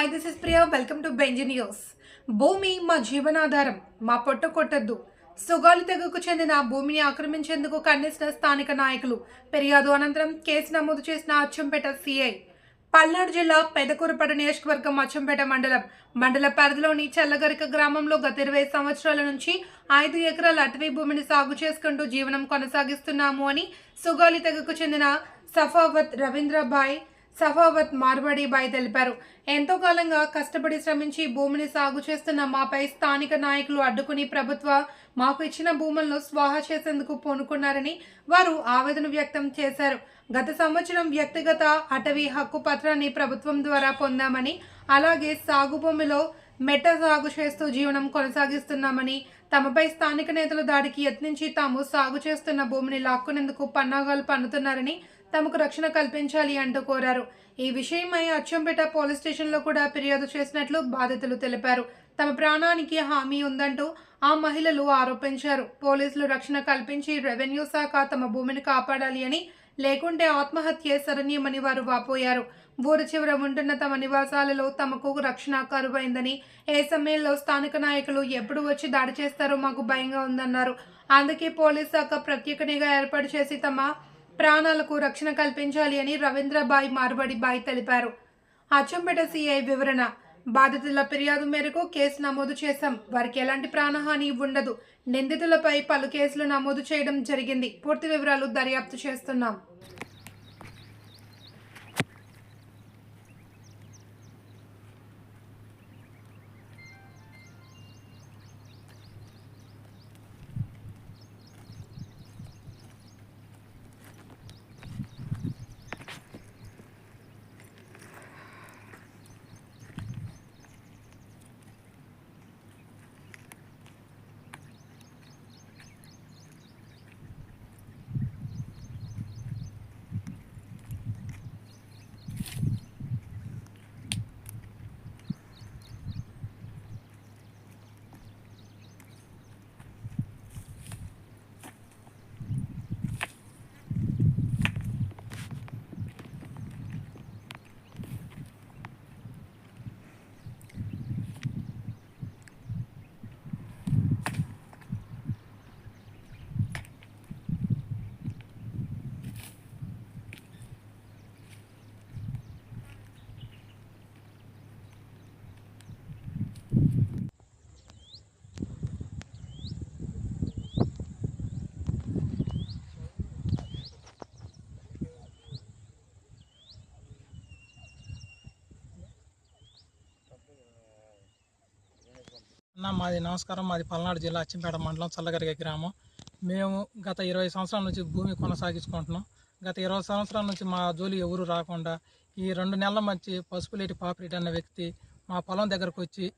Hi this is Priya welcome to Benji news భూమి మా జీవనాధారం. మా పొట్ట కొట్టద్దు. సుగాలి తెగకు చెందిన భూమిని ఆక్రమించేందుకు ఖండిసిన స్థానిక నాయకులు ఫిర్యాదు అనంతరం కేసు నమోదు చేసిన అచ్చంపేట సిఐ పల్నాడు జిల్లా పెదకూరుపేట నియోజకవర్గం అచ్చంపేట మండలం. మండల పరిధిలోని చల్లగరిక గ్రామంలో గత ఇరవై సంవత్సరాల నుంచి ఐదు ఎకరాల అటవీ భూమిని సాగు చేసుకుంటూ జీవనం కొనసాగిస్తున్నాము అని సుగాలి తెగకు చెందిన సఫావత్ రవీంద్రభాయ్ సఫావత్ మార్వాడి బాయ్ తెలిపారు. ఎంతో కాలంగా కష్టపడి శ్రమించి భూమిని సాగు చేస్తున్న మాపై స్థానిక నాయకులు అడ్డుకుని ప్రభుత్వ మాకు ఇచ్చిన భూములను స్వాహా చేసేందుకు పూనుకున్నారని వారు ఆవేదన వ్యక్తం చేశారు. గత సంవత్సరం వ్యక్తిగత అటవీ హక్కు పత్రాన్ని ప్రభుత్వం ద్వారా పొందామని అలాగే సాగు భూమిలో మెట్ట సాగు చేస్తూ జీవనం కొనసాగిస్తున్నామని తమపై స్థానిక నేతలు దాడికి యత్నించి తాము సాగు చేస్తున్న భూమిని లాక్కునేందుకు పన్నాగాలు పన్నుతున్నారని తమకు రక్షణ కల్పించాలి అంటూ కోరారు. ఈ విషయమై అచ్చంపేట పోలీస్ స్టేషన్లో కూడా ఫిర్యాదు చేసినట్లు బాధితులు తెలిపారు. తమ ప్రాణానికి హామీ ఉందంటూ ఆ మహిళలు ఆరోపించారు. పోలీసులు రక్షణ కల్పించి రెవెన్యూ శాఖ తమ భూమిని కాపాడాలి అని లేకుంటే ఆత్మహత్యే శరణ్యమని వారు వాపోయారు. ఊరు చివర ఉంటున్న తమ నివాసాలలో తమకు రక్షణ కరువైందని ఏ సమయంలో స్థానిక నాయకులు ఎప్పుడు వచ్చి దాడి చేస్తారో మాకు భయంగా ఉందన్నారు. అందుకే పోలీస్ శాఖ ప్రత్యేక నిఘా ఏర్పాటు చేసి తమ ప్రాణాలకు రక్షణ కల్పించాలి అని రవీంద్రబాయ్ మార్వడిబాయ్ తెలిపారు. అచ్చంపేట సిఐ వివరణ బాధితుల ఫిర్యాదు మేరకు కేసు నమోదు చేశాం. వారికి ఎలాంటి ప్రాణహాని ఉండదు. నిందితులపై పలు కేసులు నమోదు చేయడం జరిగింది. పూర్తి వివరాలు దర్యాప్తు చేస్తున్నాం. అన్న మాది నమస్కారం. మాది పల్నాడు జిల్లా అచ్చంపేట మండలం చల్లగరిగే గ్రామం. మేము గత ఇరవై సంవత్సరాల నుంచి భూమి కొనసాగించుకుంటున్నాం. గత ఇరవై సంవత్సరాల నుంచి మా జోలి ఎవరు రాకుండా ఈ రెండు నెలల మంచి పసుపులేటి పాపిరెడ్డి అన్న వ్యక్తి మా పొలం దగ్గరకు వచ్చి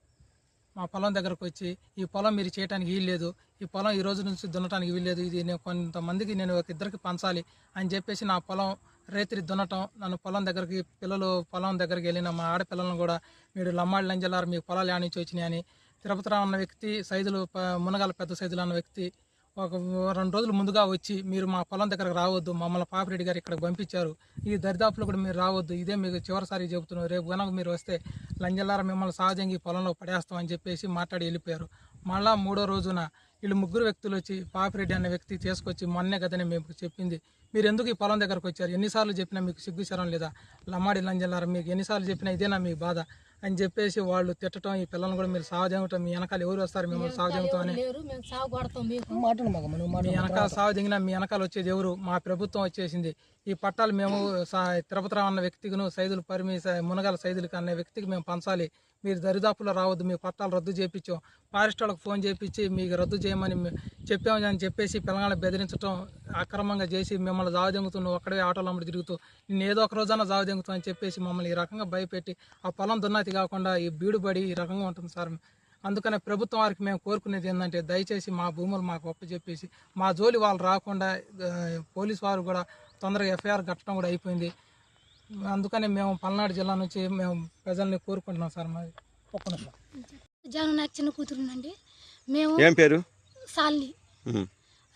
మా పొలం దగ్గరకు వచ్చి ఈ పొలం మీరు చేయడానికి వీల్లేదు ఈ పొలం ఈ రోజు నుంచి దున్నటానికి వీల్లేదు ఇది నేను కొంతమందికి నేను ఒక ఇద్దరికి పంచాలి అని చెప్పేసి నా పొలం రేతిరి దున్నటం నన్ను పొలం దగ్గరికి పిల్లలు పొలం దగ్గరికి వెళ్ళిన మా ఆడపిల్లలను కూడా మీరు లమ్మాడి లంజలారు మీ పొలాలు యానించి వచ్చినాయని తిరుపతిరావు అన్న వ్యక్తి సైజులు మునగాల పెద్ద సైజులు అన్న వ్యక్తి ఒక రెండు రోజులు ముందుగా వచ్చి మీరు మా పొలం దగ్గరకు రావద్దు మమ్మల్ని పాపిరెడ్డి గారు ఇక్కడ పంపించారు. ఈ దరిదాపులు కూడా మీరు రావద్దు ఇదే మీకు చివరిసారి చెబుతున్నారు రేపు కనుక మీరు వస్తే లంజలార మిమ్మల్ని సహజంగా ఈ పొలంలో పడేస్తామని చెప్పేసి మాట్లాడి వెళ్ళిపోయారు. మళ్ళా మూడో రోజున వీళ్ళు ముగ్గురు వ్యక్తులు వచ్చి పాపిరెడ్డి అనే వ్యక్తి తీసుకొచ్చి మొన్నే కదని మీకు చెప్పింది. మీరు ఎందుకు ఈ పొలం దగ్గరకు వచ్చారు? ఎన్నిసార్లు చెప్పినా మీకు సిగ్గుచరం లేదా? లమ్మాడి లంజలార మీకు ఎన్నిసార్లు చెప్పినా ఇదేనా మీ బాధ? అని చెప్పేసి వాళ్ళు తిట్టడం ఈ పిల్లల్ని కూడా మీరు సాగుదేమటం మీ వెనకాల ఎవరు వస్తారు మిమ్మల్ని అని. సాగు కొడతాం మీకు. మీ వెనకాల సాగు దిగిన మీ వెనకాల వచ్చేది ఎవరు? మా ప్రభుత్వం వచ్చేసింది. ఈ పట్టాలు మేము తిరుపతిరావు అన్న వ్యక్తికిను సైదులు పరిమి మునగాల సైదులకి అనే వ్యక్తికి మేము పంచాలి. మీరు దరిదాపులో రావద్దు మీ పట్టాలు రద్దు చేయించాం. ఫారెస్ట్ వాళ్ళకి ఫోన్ చేయించి మీకు రద్దు చేయమని మే- చెప్పామని అని చెప్పేసి పిల్లగాళ్ళని బెదిరించడం అక్రమంగా చేసి మిమ్మల్ని జావదెంగుతున్నావు దెంగుతూ ఒక్కడే ఆటోలో అమ్మడి తిరుగుతూ నేను ఏదో ఒక రోజైనా జావదెంగుతావు అని చెప్పేసి మమ్మల్ని ఈ రకంగా భయపెట్టి ఆ పొలం దున్నతి కాకుండా ఈ బీడుబడి ఈ రకంగా ఉంటుంది సార్. అందుకనే ప్రభుత్వం వారికి మేము కోరుకునేది ఏంటంటే దయచేసి మా భూములు మాకు ఒప్పు చెప్పేసి మా జోలి వాళ్ళు రాకుండా పోలీసు పోలీస్ వారు కూడా తొందరగా ఎఫ్ఐఆర్ కట్టడం కూడా అయిపోయింది. అందుకనే మేము పల్నాడు జిల్లా నుంచి మేము ప్రజల్ని కోరుకుంటున్నాం సార్ మరి ఒక్క నిమిషం. జాను నాకు చిన్న కూతురుందండి మేము ఏం పేరు? సాల్ని.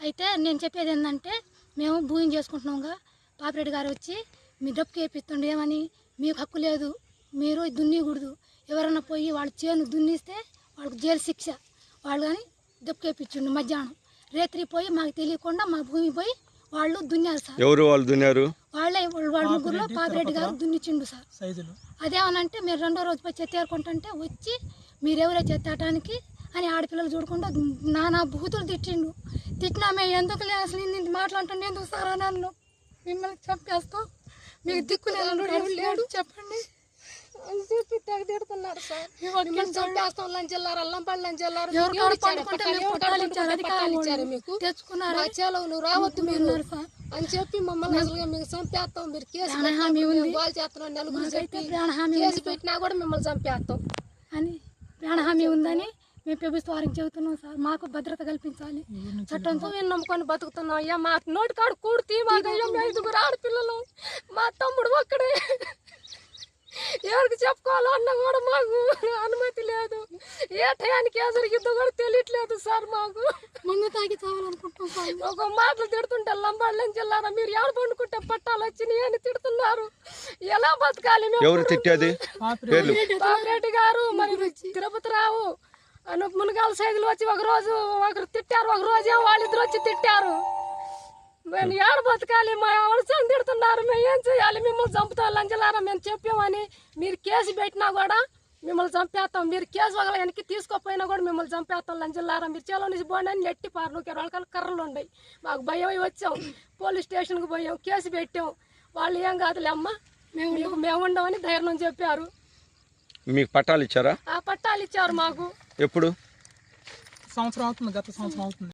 అయితే నేను చెప్పేది ఏంటంటే మేము భూమి చేసుకుంటున్నాంగా. పాపిరెడ్డి గారు వచ్చి మీ డబ్బుకి వేపిస్తుండే ఏమని? మీకు హక్కు లేదు. మీరు దున్నీకూడదు ఎవరైనా పోయి వాళ్ళ చేను దున్నిస్తే వాళ్ళకి జైలు శిక్ష. వాళ్ళు కానీ దెబ్బకేపించిండు మధ్యాహ్నం. రేత్రి పోయి మాకు తెలియకుండా మా భూమి పోయి వాళ్ళు దున్నారు సార్. ఎవరు వాళ్ళు దున్నారు? వాళ్ళే వాళ్ళ వాళ్ళ ముగ్గురులో పాపిరెడ్డి గారు దున్నిచిండు సార్. సైజులు. అదేమనంటే మీరు రెండో రోజు పోయి చెత్త ఏరుకుంటుంటే వచ్చి మీరెవరే చెత్తటానికి అని ఆడపిల్లలు చూడకుండా నానా బూతులు తిట్టిండు. తిట్టినా మేము ఎందుకు లే అసలు ఇన్ని మాట్లాడుతుంటే ఎందుకు సార్ అని అన్ను మిమ్మల్ని చంపేస్తాం. మీకు దిక్కు లేడు? చెప్పండి. అని చెప్పి తెగ తిడుతున్నారు సార్ మిమ్మల్ని చంపేస్తాం లంచెల్లారు మీకు ఎవరు కాడు ఇచ్చారు? మీకు. మీకు తెచ్చుకున్నారు? చేలవు నువ్వు రావద్దు మీరు ఉన్నారు సార్? అని చెప్పి మమ్మల్ని అసలు మీకు చంపేస్తాం. మీరు కేసు గోల్ చేస్తున్నాం నలుగురు చెప్పి కేసు పెట్టినా కూడా మిమ్మల్ని చంపేస్తాం. అని ప్రాణహామీ ఉందని మేము ప్రభుత్వ వారికి చెబుతున్నాం సార్. మాకు భద్రత కల్పించాలి. చట్టంతో మేము నమ్ముకొని బతుకుతున్నాం. అయ్యా మా నోటి కాడు కూడితే మాకు అయ్యా ఐదుగురు ఆడపిల్లలు. మా తమ్ముడు ఒక్కడే. ఎవరికి చెప్పుకోవాలో అన్న కూడా మాకు అనుమతి లేదు. ఏ టయానికి ఏ జరిగిద్దో కూడా తెలియట్లేదు సార్ మాకు. ముందు తాగి చావాలనుకుంటున్నాం సార్. ఒక మాటలు తిడుతుంటే లంబాళ్ళని జిల్లారా మీరు ఎవరు పండుకుంటే పట్టాలు వచ్చినాయి అని తిడుతున్నారు? ఎలా బతకాలి మేము? ఎవరు తిట్టేది? పేర్లు. బాపిరెడ్డి గారు మరి తిరుపతి. రావు అను మునగాల సైజులు వచ్చి ఒక రోజు ఒకరు తిట్టారు ఒక రోజు వాళ్ళిద్దరు వచ్చి తిట్టారు. మేము ఏడ బతకాలి? మా మేము ఏం చేయాలి? మిమ్మల్ని చంపుతాం లంచలారా? మేము చెప్పామని మీరు కేసు పెట్టినా కూడా మిమ్మల్ని చంపేస్తాం. మీరు కేసు ఒక వెనక్కి తీసుకోపోయినా కూడా మిమ్మల్ని చంపేస్తాం లంచలారా? మీరు చేలో నుంచి పోండి అని నెట్టి పారు నూకే వాళ్ళకన్నా కర్రలు ఉన్నాయి మాకు భయం అయి వచ్చాం. పోలీస్ స్టేషన్కి పోయాం. కేసు పెట్టాం. వాళ్ళు ఏం కాదులే అమ్మ. మేము మేము ఉండమని ధైర్యం చెప్పారు. మీకు పట్టాలు ఇచ్చారా? ఆ పట్టాలు ఇచ్చారు మాకు. ఎప్పుడు? సంవత్సరం అవుతుంది. గత సంవత్సరం అవుతుంది.